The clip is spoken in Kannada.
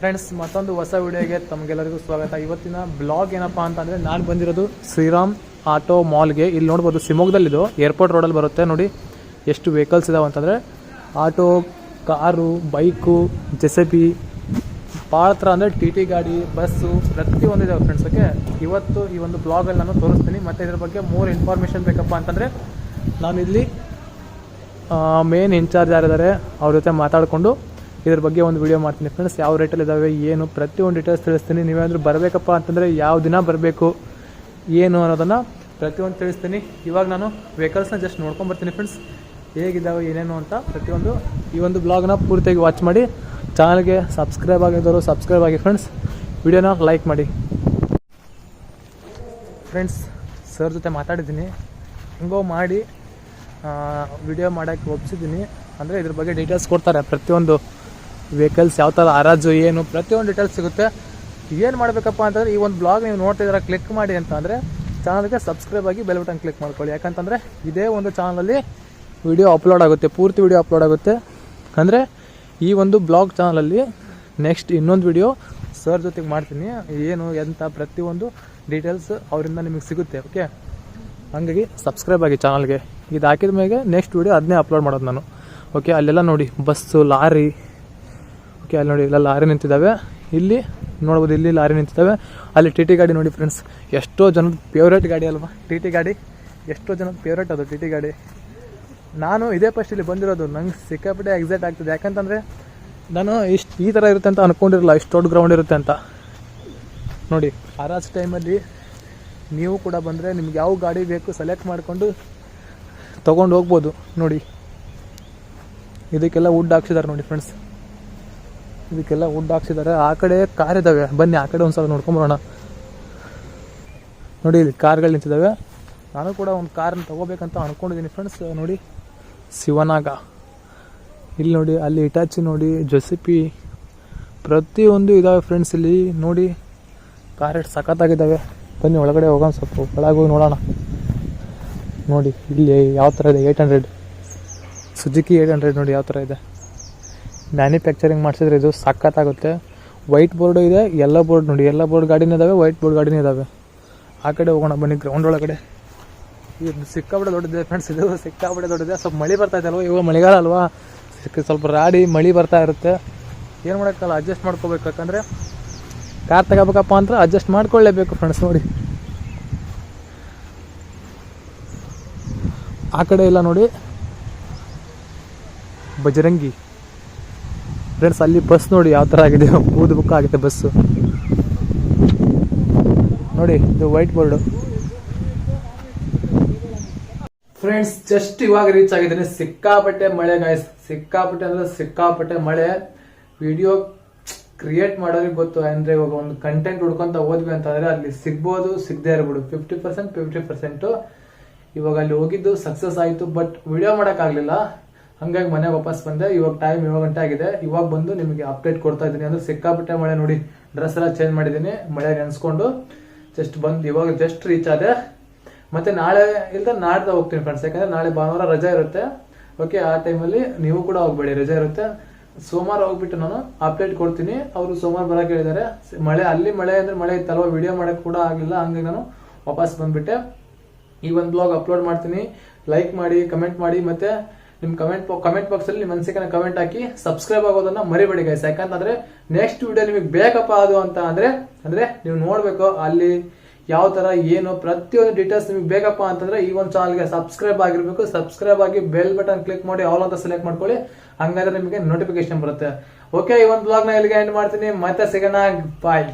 ಫ್ರೆಂಡ್ಸ್, ಮತ್ತೊಂದು ಹೊಸ ವಿಡಿಯೋಗೆ ತಮಗೆಲ್ಲರಿಗೂ ಸ್ವಾಗತ. ಇವತ್ತಿನ ಬ್ಲಾಗ್ ಏನಪ್ಪಾ ಅಂತಂದರೆ ನಾನು ಬಂದಿರೋದು ಶ್ರೀರಾಮ್ ಆಟೋ ಮಾಲ್ಗೆ. ಇಲ್ಲಿ ನೋಡ್ಬೋದು ಶಿವಮೊಗ್ಗದಲ್ಲಿದು. ಏರ್ಪೋರ್ಟ್ ರೋಡಲ್ಲಿ ಬರುತ್ತೆ. ನೋಡಿ, ಎಷ್ಟು ವೆಹಿಕಲ್ಸ್ ಇದಾವೆ ಅಂತಂದರೆ ಆಟೋ, ಕಾರು, ಬೈಕು ಜೆಸೆಪಿ ಭಾಳ ಥರ ಅಂದರೆ ಟಿ ಟಿ ಗಾಡಿ, ಬಸ್ಸು, ಪ್ರತಿಯೊಂದು ಇದಾವೆ ಫ್ರೆಂಡ್ಸ್. ಓಕೆ? ಇವತ್ತು ಈ ಒಂದು ಬ್ಲಾಗಲ್ಲಿ ನಾನು ತೋರಿಸ್ತೀನಿ. ಮತ್ತು ಇದ್ರ ಬಗ್ಗೆ ಮೋರ್ ಇನ್ಫಾರ್ಮೇಷನ್ ಬೇಕಪ್ಪ ಅಂತಂದರೆ ನಾನು ಇಲ್ಲಿ ಮೇನ್ ಇನ್ಚಾರ್ಜ್ ಯಾರಿದ್ದಾರೆ, ಅವ್ರ ಜೊತೆ ಮಾತಾಡಿಕೊಂಡು ಇದ್ರ ಬಗ್ಗೆ ಒಂದು ವಿಡಿಯೋ ಮಾಡ್ತೀನಿ ಫ್ರೆಂಡ್ಸ್ ಯಾವ ರೇಟಲ್ಲಿ ಇದ್ದಾವೆ ಏನು, ಪ್ರತಿಯೊಂದು ಡೀಟೇಲ್ಸ್ ತಿಳಿಸ್ತೀನಿ. ನೀವೇನಾದರೂ ಬರಬೇಕಪ್ಪ ಅಂತಂದರೆ ಯಾವ ದಿನ ಬರಬೇಕು, ಏನು ಅನ್ನೋದನ್ನು ಪ್ರತಿಯೊಂದು ತಿಳಿಸ್ತೀನಿ. ಇವಾಗ ನಾನು ವೆಹಿಕಲ್ಸ್ನ ಜಸ್ಟ್ ನೋಡ್ಕೊಂಬರ್ತೀನಿ ಫ್ರೆಂಡ್ಸ್ ಹೇಗಿದ್ದಾವೆ ಏನೇನು ಅಂತ ಪ್ರತಿಯೊಂದು ಈ ಒಂದು ಬ್ಲಾಗ್ನ ಪೂರ್ತಿಯಾಗಿ ವಾಚ್ ಮಾಡಿ. ಚಾನಲ್ಗೆ ಸಬ್ಸ್ಕ್ರೈಬ್ ಆಗಿದ್ದವರು ಸಬ್ಸ್ಕ್ರೈಬ್ ಆಗಿ ಫ್ರೆಂಡ್ಸ್ ವಿಡಿಯೋನ ಲೈಕ್ ಮಾಡಿ. ಫ್ರೆಂಡ್ಸ್ ಸರ್ ಜೊತೆ ಮಾತಾಡಿದ್ದೀನಿ. ಹೆಂಗೋ ಮಾಡಿ ವಿಡಿಯೋ ಮಾಡೋಕ್ಕೆ ಒಪ್ಸಿದ್ದೀನಿ. ಅಂದರೆ ಇದ್ರ ಬಗ್ಗೆ ಡೀಟೇಲ್ಸ್ ಕೊಡ್ತಾರೆ ಪ್ರತಿಯೊಂದು. ವೆಹಿಕಲ್ಸ್ ಯಾವ ಥರ ಹರಾಜು, ಏನು, ಪ್ರತಿಯೊಂದು ಡೀಟೇಲ್ಸ್ ಸಿಗುತ್ತೆ. ಏನು ಮಾಡಬೇಕಪ್ಪ ಅಂತಂದರೆ, ಈ ಒಂದು ಬ್ಲಾಗ್ ನೀವು ನೋಡ್ತಿದ್ದೀರ ಕ್ಲಿಕ್ ಮಾಡಿ ಅಂತಂದರೆ ಚಾನಲ್ಗೆ ಸಬ್ಸ್ಕ್ರೈಬ್ ಆಗಿ ಬೆಲ್ ಬಟನ್ ಕ್ಲಿಕ್ ಮಾಡ್ಕೊಳ್ಳಿ. ಯಾಕಂತಂದರೆ, ಇದೇ ಒಂದು ಚಾನಲಲ್ಲಿ ವಿಡಿಯೋ ಅಪ್ಲೋಡ್ ಆಗುತ್ತೆ, ಪೂರ್ತಿ ವಿಡಿಯೋ ಅಪ್ಲೋಡ್ ಆಗುತ್ತೆ. ಅಂದರೆ, ಈ ಒಂದು ಬ್ಲಾಗ್ ಚಾನಲಲ್ಲಿ ನೆಕ್ಸ್ಟ್ ಇನ್ನೊಂದು ವಿಡಿಯೋ ಸರ್ ಜೊತೆಗೆ ಮಾಡ್ತೀನಿ. ಏನು ಎಂಥ ಪ್ರತಿಯೊಂದು ಡೀಟೇಲ್ಸ್ ಅವರಿಂದ ನಿಮಗೆ ಸಿಗುತ್ತೆ ಓಕೆ ಹಾಗಾಗಿ ಸಬ್ಸ್ಕ್ರೈಬ್ ಆಗಿ ಚಾನಲ್ಗೆ ಇದು ಹಾಕಿದ ಮೇಲೆ ನೆಕ್ಸ್ಟ್ ವೀಡಿಯೋ ಅದನ್ನೇ ಅಪ್ಲೋಡ್ ಮಾಡೋದು ನಾನು ಓಕೆ ಅಲ್ಲೆಲ್ಲ ನೋಡಿ, ಬಸ್ಸು, ಲಾರಿ ಓಕೆ ಅಲ್ಲಿ ನೋಡಿ ಇಲ್ಲ ಲಾರಿ ನಿಂತಿದ್ದಾವೆ. ಇಲ್ಲಿ ನೋಡ್ಬೋದು ಇಲ್ಲಿ ಲಾರಿ ನಿಂತಿದ್ದಾವೆ. ಅಲ್ಲಿ ಟಿ ಟಿ ಗಾಡಿ ನೋಡಿ ಫ್ರೆಂಡ್ಸ್ ಎಷ್ಟೋ ಜನದ ಫೇವ್ರೇಟ್ ಗಾಡಿ ಅಲ್ವಾ? ಟಿ ಟಿ ಗಾಡಿ, ಎಷ್ಟೋ ಜನದ ಫೇವ್ರೇಟ್ ಅದು ಟಿ ಟಿ ಗಾಡಿ. ನಾನು ಇದೇ ಫಸ್ಟ್ ಇಲ್ಲಿ ಬಂದಿರೋದು, ನಂಗೆ ಸಿಕ್ಕಾಪಟ್ಟೆ ಎಕ್ಸೈಟ್ ಆಗ್ತದೆ. ಯಾಕಂತಂದರೆ ನಾನು ಇಷ್ಟು ಈ ಥರ ಇರುತ್ತೆ ಅಂತ ಅಂದ್ಕೊಂಡಿರಲ್ಲ ಇಷ್ಟು ದೊಡ್ಡ ಗ್ರೌಂಡ್ ಇರುತ್ತೆ ಅಂತ. ನೋಡಿ ಆರಾಜ್ ಟೈಮಲ್ಲಿ ನೀವು ಕೂಡ ಬಂದರೆ ನಿಮ್ಗೆ ಯಾವ ಗಾಡಿ ಬೇಕು ಸೆಲೆಕ್ಟ್ ಮಾಡಿಕೊಂಡು ತೊಗೊಂಡು ಹೋಗ್ಬೋದು. ನೋಡಿ, ಇದಕ್ಕೆಲ್ಲ ವುಡ್ ಹಾಕ್ಸಿದ್ದಾರೆ ನೋಡಿ ಫ್ರೆಂಡ್ಸ್ ಇದಕ್ಕೆಲ್ಲ ವುಡ್ ಹಾಕ್ಸಿದ್ದಾರೆ. ಆ ಕಡೆ ಕಾರ್ ಇದ್ದಾವೆ. ಬನ್ನಿ, ಆ ಕಡೆ ಒಂದ್ಸಲ ನೋಡ್ಕೊಂಬರೋಣ ನೋಡಿ, ಇಲ್ಲಿ ಕಾರ್ಗಳು ನಿಂತಿದ್ದಾವೆ. ನಾನು ಕೂಡ ಒಂದು ಕಾರ್ನ ತಗೋಬೇಕಂತ ಅನ್ಕೊಂಡಿದ್ದೀನಿ ಫ್ರೆಂಡ್ಸ್ ನೋಡಿ, ಶಿವನಾಗ. ಇಲ್ಲಿ ನೋಡಿ, ಅಲ್ಲಿ ಇಟಾಚಿ ನೋಡಿ ಜೊಸಿಪಿ ಪ್ರತಿಯೊಂದು ಇದಾವೆ ಫ್ರೆಂಡ್ಸ್ ಇಲ್ಲಿ. ನೋಡಿ ಕಾರ್ ಎಷ್ಟು ಸಖತ್ತಾಗಿದ್ದಾವೆ. ಬನ್ನಿ, ಒಳಗಡೆ ಹೋಗೋಣ ಸ್ವಲ್ಪ. ಒಳಗೆ ಹೋಗಿ ನೋಡೋಣ. ನೋಡಿ, ಇಲ್ಲಿ ಯಾವ ಥರ ಇದೆ? Eight hundred Suzuki eight hundred ನೋಡಿ, ಯಾವ ಥರ ಇದೆ? ಮ್ಯಾನುಫ್ಯಾಕ್ಚರಿಂಗ್ ಮಾಡಿಸಿದ್ರೆ ಇದು ಸಖತ್ತಾಗುತ್ತೆ ವೈಟ್ ಬೋರ್ಡು ಇದೆ ಎಲ್ಲ ಬೋರ್ಡ್ ನೋಡಿ. ಎಲ್ಲ ಬೋರ್ಡ್ ಗಾಡಿನೂ ಇದ್ದಾವೆ ವೈಟ್ ಬೋರ್ಡ್ ಗಾಡಿನೂ ಇದ್ದಾವೆ ಆ ಕಡೆ ಹೋಗೋಣ, ಬನ್ನಿ ಗ್ರೌಂಡ್ ಒಳಗಡೆ. ಇದು ಸಿಕ್ಕಾಬಿಟ್ಟೆ ದೊಡ್ಡದೇ ಫ್ರೆಂಡ್ಸ್ ಇದು ಸಿಕ್ಕಾಬಿಟ್ಟೆ ದೊಡ್ಡದೇ ಸ್ವಲ್ಪ ಮಳೆ ಬರ್ತಾ ಇದೆ ಅಲ್ವಾ? ಇವಾಗ ಮಳೆಗಾಲ ಅಲ್ವಾ? ಸಿಕ್ಕ- ಸ್ವಲ್ಪ ರಾಡಿ ಮಳೆ ಬರ್ತಾ ಇರುತ್ತೆ. ಏನು ಮಾಡೋಕ್ಕಲ್ಲ ಅಡ್ಜಸ್ಟ್ ಮಾಡ್ಕೋಬೇಕು. ಯಾಕಂದರೆ ಕಾರ್ ತಗೋಬೇಕಪ್ಪ ಅಂದ್ರೆ ಅಡ್ಜಸ್ಟ್ ಮಾಡ್ಕೊಳ್ಳೇಬೇಕು ಫ್ರೆಂಡ್ಸ್ ನೋಡಿ. ಆ ಕಡೆ ಇಲ್ಲ ನೋಡಿ. ಬಜರಂಗಿ. ಫ್ರೆಂಡ್ಸ್ ಅಲ್ಲಿ ಬಸ್ ನೋಡಿ ಯಾವ ಥರ ಆಗಿದೆ? ಬೂದು ಬುಕ್ ಆಗಿದೆ ಬಸ್ಸು ನೋಡಿ, ಇದು ವೈಟ್ ಬೋರ್ಡು ಫ್ರೆಂಡ್ಸ್ ಜಸ್ಟ್ ಇವಾಗ ರೀಚ್ ಆಗಿದ್ದೀನಿ. ಸಿಕ್ಕಾಪಟ್ಟೆ ಮಳೆ ಗಾಯ್ಸ್ ಸಿಕ್ಕಾಪಟ್ಟೆ ಅಂದ್ರೆ ಸಿಕ್ಕಾಪಟ್ಟೆ ಮಳೆ. ವಿಡಿಯೋ ಕ್ರಿಯೇಟ್ ಮಾಡೋರಿಗೆ ಗೊತ್ತು. ಅಂದ್ರೆ ಇವಾಗ ಒಂದು ಕಂಟೆಂಟ್ ಹುಡ್ಕೊಂತ ಹೋದ್ವಿ ಅಂತಂದರೆ ಅಲ್ಲಿ ಸಿಗ್ಬೋದು, ಸಿಗದೆ ಇರ್ಬೋದು. ಫಿಫ್ಟಿ ಪರ್ಸೆಂಟ್ ಫಿಫ್ಟಿ ಪರ್ಸೆಂಟು ಇವಾಗ ಅಲ್ಲಿ ಹೋಗಿದ್ದು ಸಕ್ಸಸ್ ಆಯಿತು ಬಟ್ ವಿಡಿಯೋ ಮಾಡೋಕ್ಕಾಗಲಿಲ್ಲ. ಹಂಗಾಗಿ ಮನೆಗೆ ವಾಪಸ್ ಬಂದೆ. ಇವಾಗ ಟೈಮ್ ಇವಾಗ ಗಂಟೆ ಆಗಿದೆ. ಇವಾಗ ಬಂದು ನಿಮಗೆ ಅಪ್ಡೇಟ್ ಕೊಡ್ತಾ ಇದ್ದೀನಿ. ಅಂದ್ರೆ ಸಿಕ್ಕಾಪಟ್ಟೆ ಮಳೆ ನೋಡಿ ಡ್ರೆಸ್ ಎಲ್ಲ ಚೇಂಜ್ ಮಾಡಿದ್ದೀನಿ. ಮಳೆ ನೆನೆಸ್ಕೊಂಡು ಜಸ್ಟ್ ಬಂದು, ಇವಾಗ ಜಸ್ಟ್ ರೀಚ್ ಆದೆ. ಮತ್ತೆ ನಾಳೆ ಇಲ್ದ ನಾಡ್ದ ಹೋಗ್ತೀನಿ ಫ್ರೆಂಡ್ಸ್ ಯಾಕಂದ್ರೆ ನಾಳೆ ಭಾನುವಾರ ರಜೆ ಇರುತ್ತೆ. ಓಕೆ ಆ ಟೈಮಲ್ಲಿ ನೀವು ಕೂಡ ಹೋಗ್ಬೇಡಿ. ರಜೆ ಇರುತ್ತೆ. ಸೋಮವಾರ ಹೋಗ್ಬಿಟ್ಟು ನಾನು ಅಪ್ಡೇಟ್ ಕೊಡ್ತೀನಿ. ಅವರು ಸೋಮವಾರ ಬರಕ್ಕೆ ಹೇಳಿದ್ದಾರೆ. ಮಳೆ, ಅಲ್ಲಿ ಮಳೆ ಅಂದ್ರೆ ಮಳೆ ಇತ್ತಲ್ವ? ವಿಡಿಯೋ ಮಾಡಕ್ ಕೂಡ ಆಗಿಲ್ಲ. ಹಂಗಾಗಿ ನಾನು ವಾಪಸ್ ಬಂದ್ಬಿಟ್ಟೆ. ಈ ಒಂದು ಬ್ಲಾಗ್ ಅಪ್ಲೋಡ್ ಮಾಡ್ತೀನಿ. ಲೈಕ್ ಮಾಡಿ ಕಮೆಂಟ್ ಮಾಡಿ, ಮತ್ತೆ ನಿಮ್ ಕಮೆಂಟ್ ಕಮೆಂಟ್ ಬಾಕ್ಸ್ ಅಲ್ಲಿ ನಿಮ್ಮ ಅನಿಸಿಕೆನ ಕಮೆಂಟ್ ಹಾಕಿ ಸಬ್ಸ್ಕ್ರೈಬ್ ಆಗೋದನ್ನ ಮರಿಬೇಡಿ ಗೈಸ್ ಯಾಕಂತಂದ್ರೆ ನೆಕ್ಸ್ಟ್ ವಿಡಿಯೋ ನಿಮಗೆ ಬೇಕಪ್ಪ ಅದು ಅಂತ ಅಂದ್ರೆ ಅಂದ್ರೆ ನೀವು ನೋಡ್ಬೇಕು ಅಲ್ಲಿ ಯಾವ ತರ, ಏನು, ಪ್ರತಿಯೊಂದು ಡೀಟೇಲ್ಸ್ ನಿಮಗೆ ಬೇಕಪ್ಪ ಅಂತಂದ್ರೆ ಈ ಒಂದು ಚಾನಲ್ಗೆ ಸಬ್ಸ್ಕ್ರೈಬ್ ಆಗಿರ್ಬೇಕು. ಸಬ್ಸ್ಕ್ರೈಬ್ ಆಗಿ ಬೆಲ್ ಬಟನ್ ಕ್ಲಿಕ್ ಮಾಡಿ ಆಲ್ ಅಂತ ಸೆಲೆಕ್ಟ್ ಮಾಡ್ಕೊಳ್ಳಿ. ಹಂಗಾದ್ರೆ ನಿಮಗೆ ನೋಟಿಫಿಕೇಶನ್ ಬರುತ್ತೆ. ಓಕೆ ಈ ಒಂದು ಬ್ಲಾಗ್ನ ಇಲ್ಲಿಗೆ ಎಂಡ್ ಮಾಡ್ತೀನಿ. ಮತ್ತೆ ಸಿಗೋಣ. ಬಾಯ್